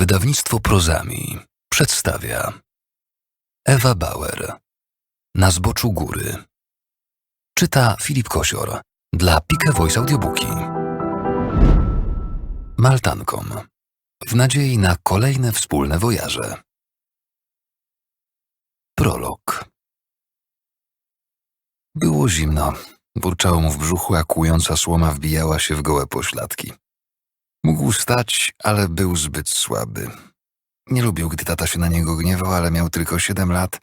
Wydawnictwo Prozami przedstawia Ewa Bauer. Na zboczu góry. Czyta Filip Kosior dla Pika Voice Audiobooki. Maltankom. W nadziei na kolejne wspólne wojaże. Prolog. Było zimno. Burczało mu w brzuchu, a kłująca słoma wbijała się w gołe pośladki. Mógł stać, ale był zbyt słaby. Nie lubił, gdy tata się na niego gniewał, ale miał tylko siedem lat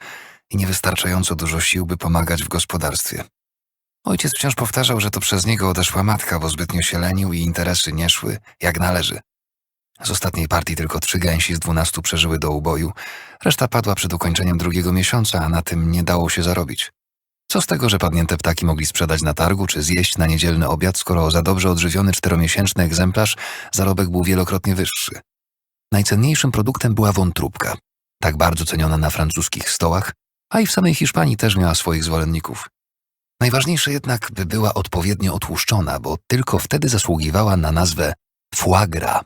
i niewystarczająco dużo sił, by pomagać w gospodarstwie. Ojciec wciąż powtarzał, że to przez niego odeszła matka, bo zbytnio się lenił i interesy nie szły jak należy. Z ostatniej partii tylko trzy gęsi z dwunastu przeżyły do uboju, reszta padła przed ukończeniem drugiego miesiąca, a na tym nie dało się zarobić. Co z tego, że padnięte ptaki mogli sprzedać na targu czy zjeść na niedzielny obiad, skoro za dobrze odżywiony czteromiesięczny egzemplarz zarobek był wielokrotnie wyższy. Najcenniejszym produktem była wątróbka, tak bardzo ceniona na francuskich stołach, a i w samej Hiszpanii też miała swoich zwolenników. Najważniejsze jednak, by była odpowiednio otłuszczona, bo tylko wtedy zasługiwała na nazwę foie gras.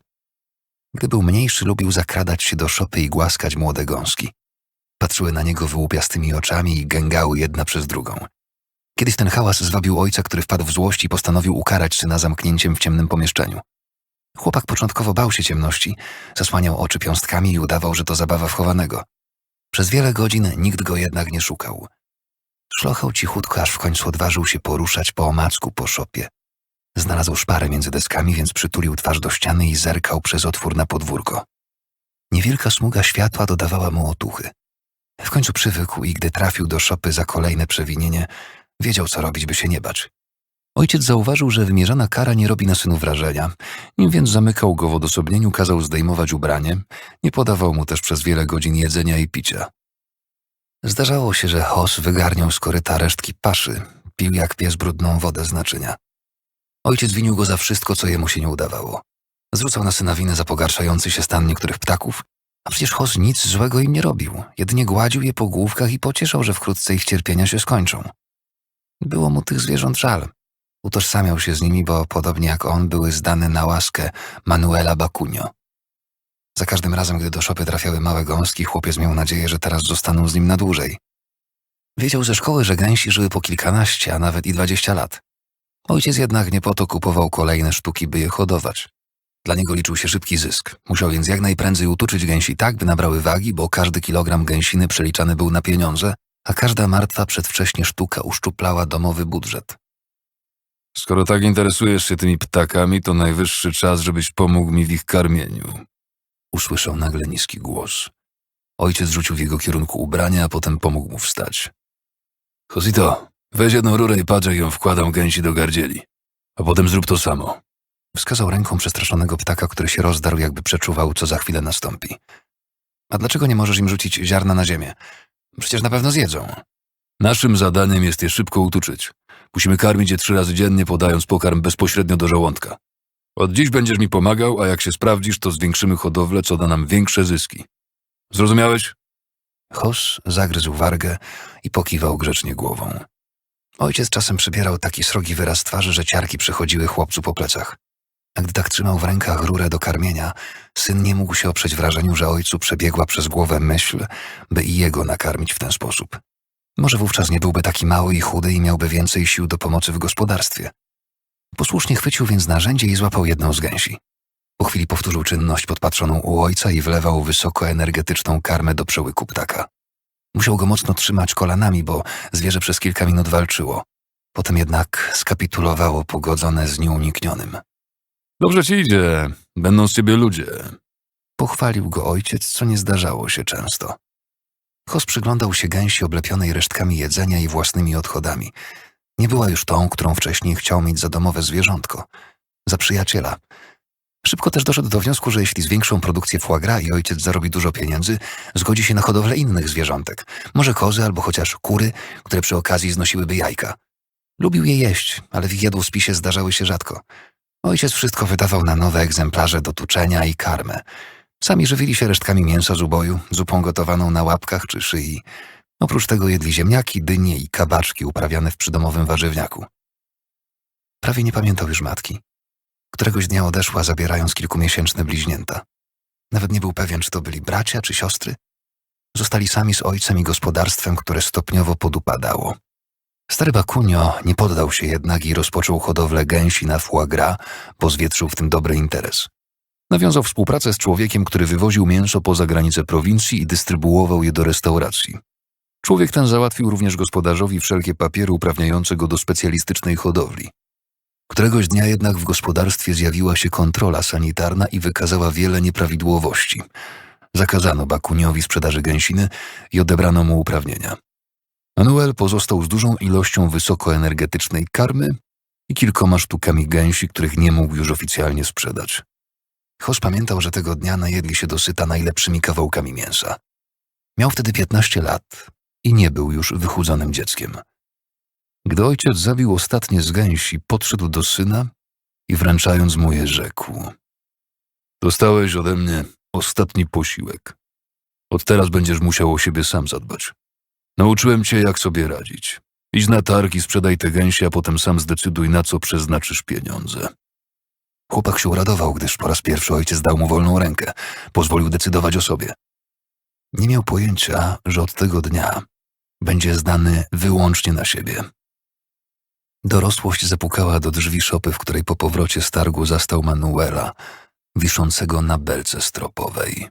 Gdy był mniejszy, lubił zakradać się do szopy i głaskać młode gąski. Patrzyły na niego wyłupiastymi oczami i gęgały jedna przez drugą. Kiedyś ten hałas zwabił ojca, który wpadł w złość i postanowił ukarać syna zamknięciem w ciemnym pomieszczeniu. Chłopak początkowo bał się ciemności, zasłaniał oczy piąstkami i udawał, że to zabawa wchowanego. Przez wiele godzin nikt go jednak nie szukał. Szlochał cichutko, aż w końcu odważył się poruszać po omacku po szopie. Znalazł szparę między deskami, więc przytulił twarz do ściany i zerkał przez otwór na podwórko. Niewielka smuga światła dodawała mu otuchy. W końcu przywykł i gdy trafił do szopy za kolejne przewinienie, wiedział, co robić, by się nie bać. Ojciec zauważył, że wymierzana kara nie robi na synu wrażenia, nim więc zamykał go w odosobnieniu, kazał zdejmować ubranie, nie podawał mu też przez wiele godzin jedzenia i picia. Zdarzało się, że Hos wygarniał z koryta resztki paszy, pił jak pies brudną wodę z naczynia. Ojciec winił go za wszystko, co jemu się nie udawało. Zwrócał na syna winę za pogarszający się stan niektórych ptaków, a przecież Hos nic złego im nie robił, jedynie gładził je po główkach i pocieszał, że wkrótce ich cierpienia się skończą. Było mu tych zwierząt żal. Utożsamiał się z nimi, bo podobnie jak on były zdane na łaskę Manuela Bacunio. Za każdym razem, gdy do szopy trafiały małe gąski, chłopiec miał nadzieję, że teraz zostaną z nim na dłużej. Wiedział ze szkoły, że gęsi żyły po kilkanaście, a nawet i dwadzieścia lat. Ojciec jednak nie po to kupował kolejne sztuki, by je hodować. Dla niego liczył się szybki zysk. Musiał więc jak najprędzej utuczyć gęsi tak, by nabrały wagi, bo każdy kilogram gęsiny przeliczany był na pieniądze, a każda martwa przedwcześnie sztuka uszczuplała domowy budżet. Skoro tak interesujesz się tymi ptakami, to najwyższy czas, żebyś pomógł mi w ich karmieniu. Usłyszał nagle niski głos. Ojciec rzucił w jego kierunku ubrania, a potem pomógł mu wstać. Josito, weź jedną rurę i patrz, jak ją wkładam gęsi do gardzieli. A potem zrób to samo. Wskazał ręką przestraszonego ptaka, który się rozdarł, jakby przeczuwał, co za chwilę nastąpi. A dlaczego nie możesz im rzucić ziarna na ziemię? Przecież na pewno zjedzą. Naszym zadaniem jest je szybko utuczyć. Musimy karmić je trzy razy dziennie, podając pokarm bezpośrednio do żołądka. Od dziś będziesz mi pomagał, a jak się sprawdzisz, to zwiększymy hodowlę, co da nam większe zyski. Zrozumiałeś? Hos zagryzł wargę i pokiwał grzecznie głową. Ojciec czasem przybierał taki srogi wyraz twarzy, że ciarki przechodziły chłopcu po plecach. A gdy tak trzymał w rękach rurę do karmienia, syn nie mógł się oprzeć wrażeniu, że ojcu przebiegła przez głowę myśl, by i jego nakarmić w ten sposób. Może wówczas nie byłby taki mały i chudy i miałby więcej sił do pomocy w gospodarstwie. Posłusznie chwycił więc narzędzie i złapał jedną z gęsi. Po chwili powtórzył czynność podpatrzoną u ojca i wlewał wysokoenergetyczną karmę do przełyku ptaka. Musiał go mocno trzymać kolanami, bo zwierzę przez kilka minut walczyło. Potem jednak skapitulowało pogodzone z nieuniknionym. Dobrze ci idzie. Będą z ciebie ludzie. Pochwalił go ojciec, co nie zdarzało się często. Hos przyglądał się gęsi oblepionej resztkami jedzenia i własnymi odchodami. Nie była już tą, którą wcześniej chciał mieć za domowe zwierzątko. Za przyjaciela. Szybko też doszedł do wniosku, że jeśli zwiększą produkcję foie i ojciec zarobi dużo pieniędzy, zgodzi się na hodowlę innych zwierzątek. Może kozy albo chociaż kury, które przy okazji znosiłyby jajka. Lubił je jeść, ale w jadłospisie zdarzały się rzadko. Ojciec wszystko wydawał na nowe egzemplarze do tuczenia i karmę. Sami żywili się resztkami mięsa z uboju, zupą gotowaną na łapkach czy szyi. Oprócz tego jedli ziemniaki, dynie i kabaczki uprawiane w przydomowym warzywniaku. Prawie nie pamiętał już matki. Któregoś dnia odeszła, zabierając kilkumiesięczne bliźnięta. Nawet nie był pewien, czy to byli bracia czy siostry. Zostali sami z ojcem i gospodarstwem, które stopniowo podupadało. Stary Bakunio nie poddał się jednak i rozpoczął hodowlę gęsi na foie gras, bo zwietrzył w tym dobry interes. Nawiązał współpracę z człowiekiem, który wywoził mięso poza granice prowincji i dystrybuował je do restauracji. Człowiek ten załatwił również gospodarzowi wszelkie papiery uprawniające go do specjalistycznej hodowli. Któregoś dnia jednak w gospodarstwie zjawiła się kontrola sanitarna i wykazała wiele nieprawidłowości. Zakazano Bakuniowi sprzedaży gęsiny i odebrano mu uprawnienia. Manuel pozostał z dużą ilością wysokoenergetycznej karmy i kilkoma sztukami gęsi, których nie mógł już oficjalnie sprzedać. Hosz pamiętał, że tego dnia najedli się dosyta najlepszymi kawałkami mięsa. Miał wtedy 15 lat i nie był już wychudzonym dzieckiem. Gdy ojciec zabił ostatnie z gęsi, podszedł do syna i wręczając mu je rzekł. Dostałeś ode mnie ostatni posiłek. Od teraz będziesz musiał o siebie sam zadbać. Nauczyłem cię, jak sobie radzić. Idź na targ i sprzedaj te gęsi, a potem sam zdecyduj, na co przeznaczysz pieniądze. Chłopak się uradował, gdyż po raz pierwszy ojciec dał mu wolną rękę, pozwolił decydować o sobie. Nie miał pojęcia, że od tego dnia będzie zdany wyłącznie na siebie. Dorosłość zapukała do drzwi szopy, w której po powrocie z targu zastał Manuela, wiszącego na belce stropowej.